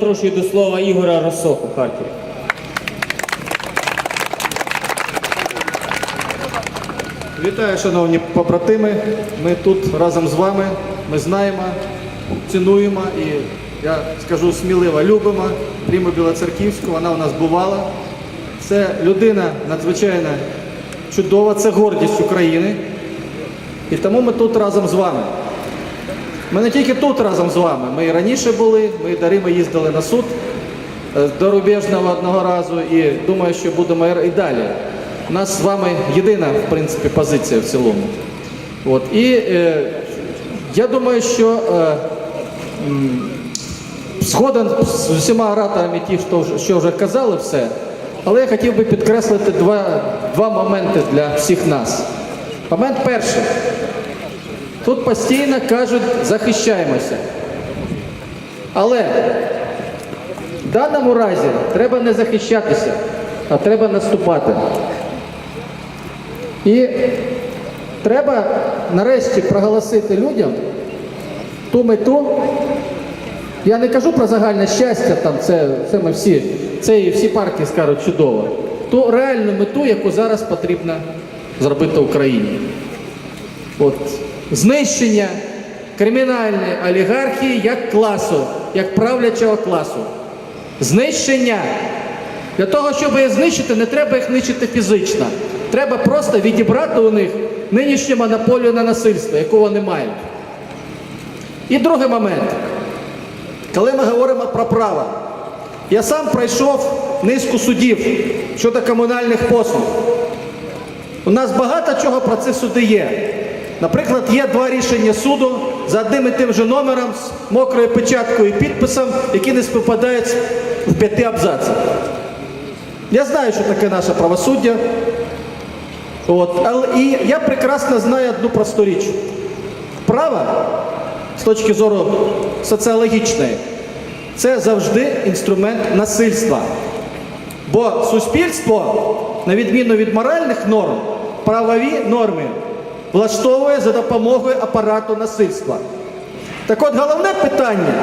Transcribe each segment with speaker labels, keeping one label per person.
Speaker 1: Запрошую до слова Ігора Росоху, Харків.
Speaker 2: Вітаю, шановні побратими. Ми тут разом з вами. Ми знаємо, цінуємо і я скажу сміливо, любимо Пріму Білоцерківську. Вона у нас бувала. Це людина надзвичайно чудова, це гордість України. І тому ми тут разом з вами. Ми не тільки тут разом з вами, ми і раніше були, ми і даримо їздили на суд е, до Рубежного одного разу і думаю, що будемо і далі. У нас з вами єдина, в принципі, позиція в цілому. От. І е, я думаю, що е, згоден з усіма ораторами ті, що, що вже казали все, але я хотів би підкреслити два, два моменти для всіх нас. Момент перший. Тут постійно кажуть, захищаємося. Але в даному разі треба не захищатися, а треба наступати. І треба нарешті проголосити людям ту мету. Я не кажу про загальне щастя, там це, це ми всі, це і всі партії скажуть чудово. Ту реальну мету, яку зараз потрібно зробити Україні. От, знищення кримінальної олігархії як класу, як правлячого класу. Знищення. Для того, щоб їх знищити, не треба їх нищити фізично. Треба просто відібрати у них нинішню монополію на насильство, яку вони мають. І другий момент. Коли ми говоримо про право, я сам пройшов низку судів щодо комунальних послуг. У нас багато чого про це суди є. Наприклад, є два рішення суду за одним і тим же номером з мокрою печаткою і підписом, які не співпадають в п'яти абзацах. Я знаю, що таке наше правосуддя. От. І я прекрасно знаю одну просту річ. Право з точки зору соціологічної це завжди інструмент насильства. Бо суспільство, на відміну від моральних норм, правові норми влаштовує за допомогою апарату насильства. Так от головне питання,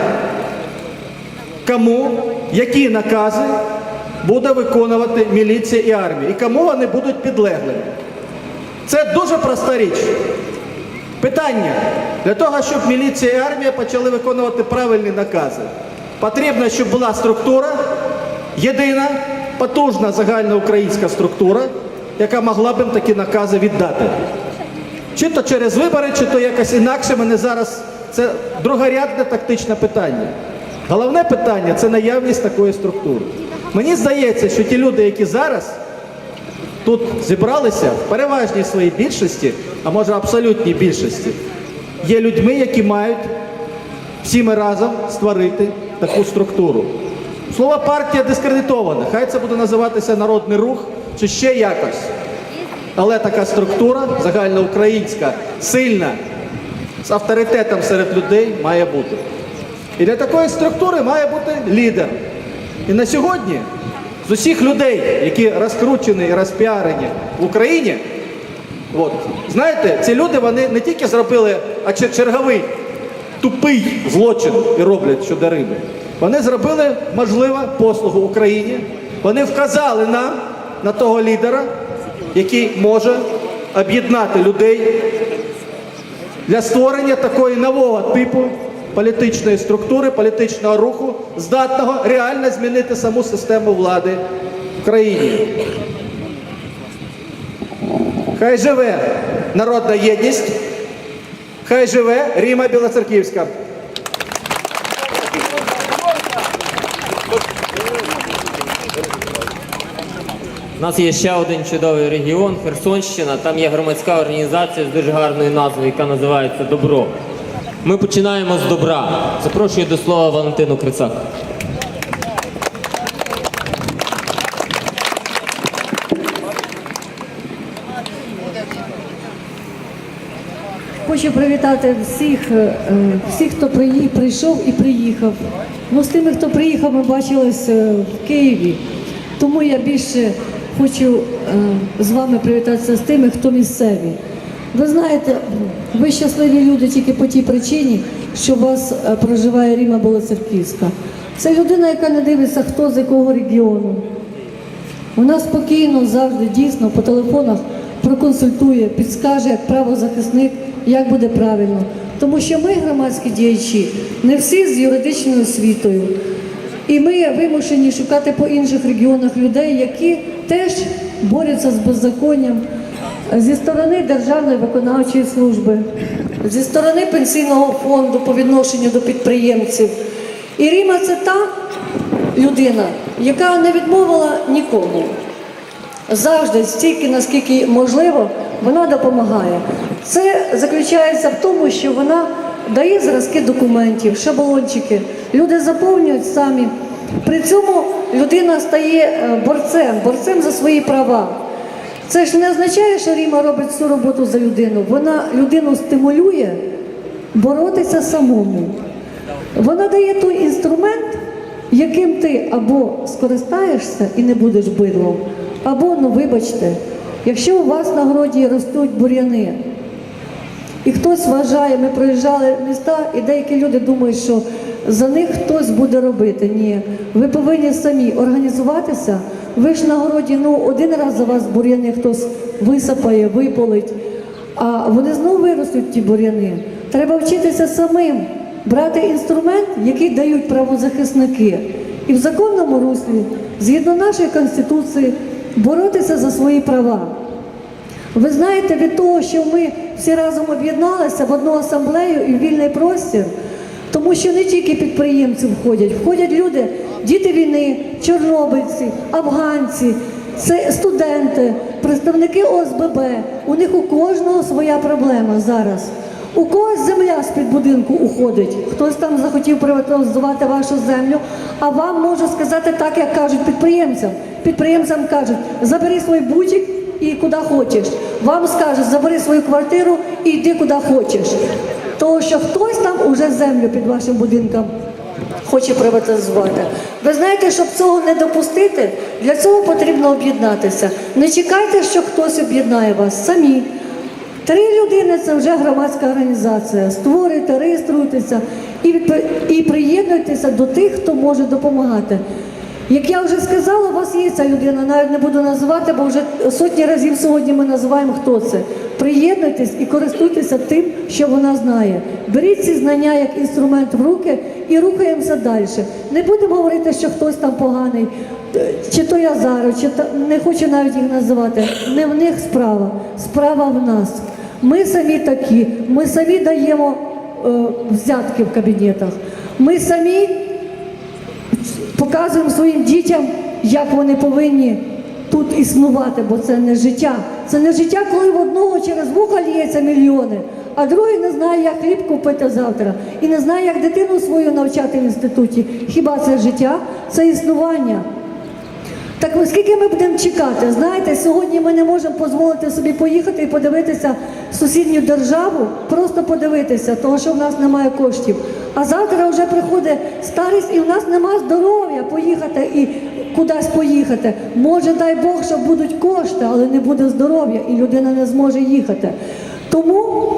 Speaker 2: кому, які накази буде виконувати міліція і армія, і кому вони будуть підлеглими. Це дуже проста річ. Питання для того, щоб міліція і армія почали виконувати правильні накази, потрібно, щоб була структура, єдина, потужна загальноукраїнська структура, яка могла б такі накази віддати. Чи то через вибори, чи то якось інакше мене зараз це другорядне тактичне питання. Головне питання це наявність такої структури. Мені здається, що ті люди, які зараз тут зібралися в переважній своїй більшості, а може абсолютній більшості, є людьми, які мають всі разом створити таку структуру. Слово партія дискредитоване. Хай це буде називатися народний рух чи ще якось. Але така структура загальноукраїнська, сильна, з авторитетом серед людей має бути. І для такої структури має бути лідер. І на сьогодні з усіх людей, які розкручені і розпіарені в Україні, от, знаєте, ці люди вони не тільки зробили а чер- черговий тупий злочин і роблять щодо риби. Вони зробили, можливо, послугу Україні. Вони вказали нам на того лідера, який може об'єднати людей для створення такої нового типу політичної структури, політичного руху, здатного реально змінити саму систему влади в країні. Хай живе народна єдність, хай живе Ріма Білоцерківська.
Speaker 1: Нас є ще один чудовий регіон Херсонщина. Там є громадська організація з дуже гарною назвою, яка називається Добро. Ми починаємо з добра. Запрошую до слова Валентину Крицак.
Speaker 3: Хочу привітати всіх, е, всіх, хто прийшов і приїхав. Ну, з тими, хто приїхав, ми бачились е, в Києві. Тому я більше хочу е, з вами привітатися з тими, хто місцеві. Ви знаєте, ви щасливі люди тільки по тій причині, що у вас е, проживає Ріма Болоцерківська. Це людина, яка не дивиться, хто з якого регіону. Вона спокійно завжди дійсно по телефонах проконсультує, підскаже як правозахисник, як буде правильно. Тому що ми, громадські діячі, не всі з юридичною освітою. І ми вимушені шукати по інших регіонах людей, які теж борються з беззаконням зі сторони Державної виконавчої служби, зі сторони пенсійного фонду по відношенню до підприємців. І Ріма це та людина, яка не відмовила нікому. Завжди, стільки, наскільки можливо, вона допомагає. Це заключається в тому, що вона дає зразки документів, шаблончики. Люди заповнюють самі. При цьому людина стає е, борцем, борцем за свої права. Це ж не означає, що Ріма робить всю роботу за людину. Вона людину стимулює боротися самому. Вона дає той інструмент, яким ти або скористаєшся і не будеш бидлом, або, ну вибачте, якщо у вас на городі ростуть бур'яни, і хтось вважає, ми проїжджали міста, і деякі люди думають, що за них хтось буде робити. Ні, ви повинні самі організуватися. Ви ж на городі ну, один раз за вас бур'яни хтось висапає, виполить, а вони знову виростуть ті бур'яни. Треба вчитися самим, брати інструмент, який дають правозахисники, і в законному руслі, згідно нашої конституції, боротися за свої права. Ви знаєте, від того, що ми всі разом об'єдналися в одну асамблею і в вільний простір, тому що не тільки підприємці входять, входять люди, діти війни, чорнобильці, афганці, це студенти, представники ОСББ. У них у кожного своя проблема зараз. У когось земля з-під будинку уходить, хтось там захотів приватизувати вашу землю, а вам можу сказати так, як кажуть підприємцям. Підприємцям кажуть, забери свій бутик і куди хочеш. Вам скажуть, забери свою квартиру і йди куди хочеш. Тому що хтось там уже землю під вашим будинком хоче приватизувати. Ви знаєте, щоб цього не допустити, для цього потрібно об'єднатися. Не чекайте, що хтось об'єднає вас самі. Три людини це вже громадська організація. Створюйте, реєструйтеся і, і приєднуйтеся до тих, хто може допомагати. Як я вже сказала, у вас є ця людина, навіть не буду називати, бо вже сотні разів сьогодні ми називаємо, хто це. Приєднуйтесь і користуйтеся тим, що вона знає. Беріть ці знання як інструмент в руки і рухаємося далі. Не будемо говорити, що хтось там поганий, чи то Язаров, чи то не хочу навіть їх називати. Не в них справа, справа в нас. Ми самі такі, ми самі даємо е, взятки в кабінетах. Ми самі показуємо своїм дітям, як вони повинні тут існувати, бо це не життя. Це не життя, коли в одного через вуха ліється мільйони, а другий не знає, як хліб купити завтра, і не знає, як дитину свою навчати в інституті. Хіба це життя? Це існування. Так ось скільки ми будемо чекати? Знаєте, сьогодні ми не можемо дозволити собі поїхати і подивитися сусідню державу, просто подивитися, тому що в нас немає коштів. А завтра вже приходить старість, і в нас немає здоров'я поїхати і кудись поїхати. Може, дай Бог, що будуть кошти, але не буде здоров'я, і людина не зможе їхати. Тому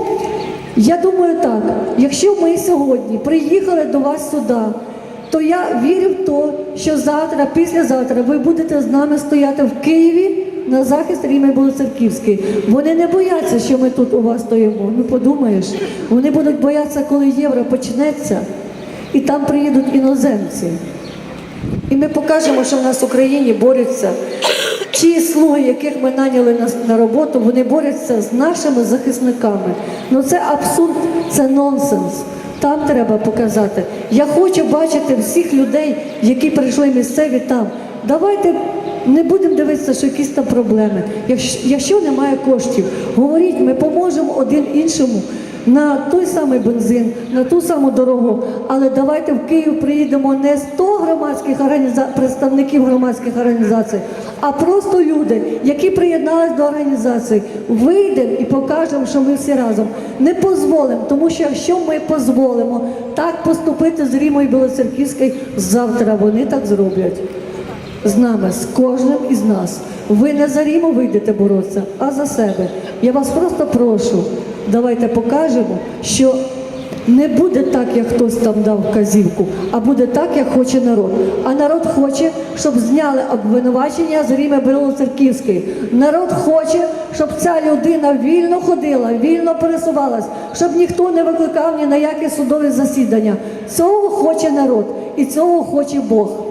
Speaker 3: я думаю так, якщо ми сьогодні приїхали до вас сюди, то я вірю в те, що завтра, післязавтра ви будете з нами стояти в Києві на захист Ріми Білоцерківської. Вони не бояться, що ми тут у вас стоїмо. Ну подумаєш, вони будуть боятися, коли євро почнеться, і там приїдуть іноземці. І ми покажемо, що в нас в Україні борються. Ті слуги, яких ми наняли на, на роботу, вони борються з нашими захисниками. Ну це абсурд, це нонсенс. Там треба показати. Я хочу бачити всіх людей, які прийшли місцеві там. Давайте не будемо дивитися, що якісь там проблеми. Якщо, якщо немає коштів, говоріть, ми поможемо один іншому на той самий бензин, на ту саму дорогу. Але давайте в Київ приїдемо не 100 громадських організа... представників громадських організацій, а просто люди, які приєднались до організації. Вийдемо і покажемо, що ми всі разом не дозволимо, тому що якщо ми дозволимо так поступити з Рімою Білоцерківською, завтра вони так зроблять з нами, з кожним із нас. Ви не за Ріму вийдете боротися, а за себе. Я вас просто прошу, давайте покажемо, що не буде так, як хтось там дав вказівку, а буде так, як хоче народ. А народ хоче, щоб зняли обвинувачення з Ріми Белоцерківської. Народ хоче, щоб ця людина вільно ходила, вільно пересувалась, щоб ніхто не викликав ні на яке судове засідання. Цього хоче народ і цього хоче Бог.